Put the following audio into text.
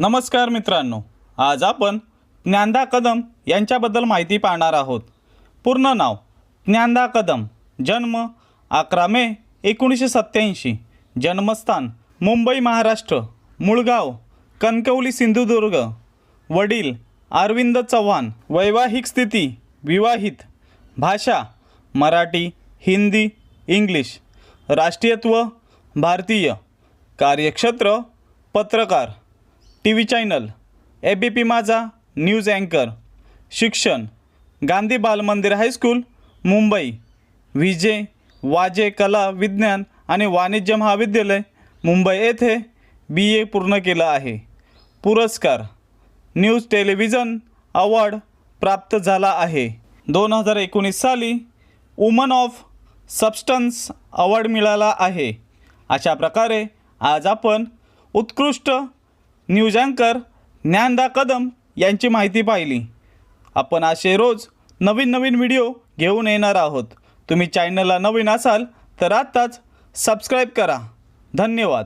नमस्कार मित्रांनो आज आपण ज्ञानदा कदम यांच्याबद्दल माहिती पाहणार आहोत. पूर्ण नाव ज्ञानदा कदम जन्म अकरा मे एकोणीसशे सत्त्याऐंशी जन्मस्थान मुंबई महाराष्ट्र मुळगाव कणकवली सिंधुदुर्ग वडील अरविंद चव्हाण वैवाहिक स्थिती विवाहित भाषा मराठी हिंदी इंग्लिश राष्ट्रीयत्व भारतीय कार्यक्षेत्र पत्रकार T V channel A B P Majha news अँकर शिक्षण गांधी बालमंदिर हायस्कूल मुंबई विजे वाजे कला विज्ञान आणि वाणिज्य महाविद्यालय मुंबई येथे बी ए पूर्ण केलं आहे. पुरस्कार न्यूज टेलिव्हिजन अवॉर्ड प्राप्त झाला आहे. दोन हजार एकोणीस साली वुमन ऑफ सबस्टन्स अवॉर्ड मिळाला आहे. अशा प्रकारे आज आपण उत्कृष्ट न्यूज अँकर ज्ञानदा कदम यांची माहिती पाहिली. आपण असे रोज नवीन नवीन व्हिडिओ घेऊन येणार आहोत. तुम्ही चॅनलला नवीन असाल तर आत्ताच सबस्क्राईब करा. धन्यवाद.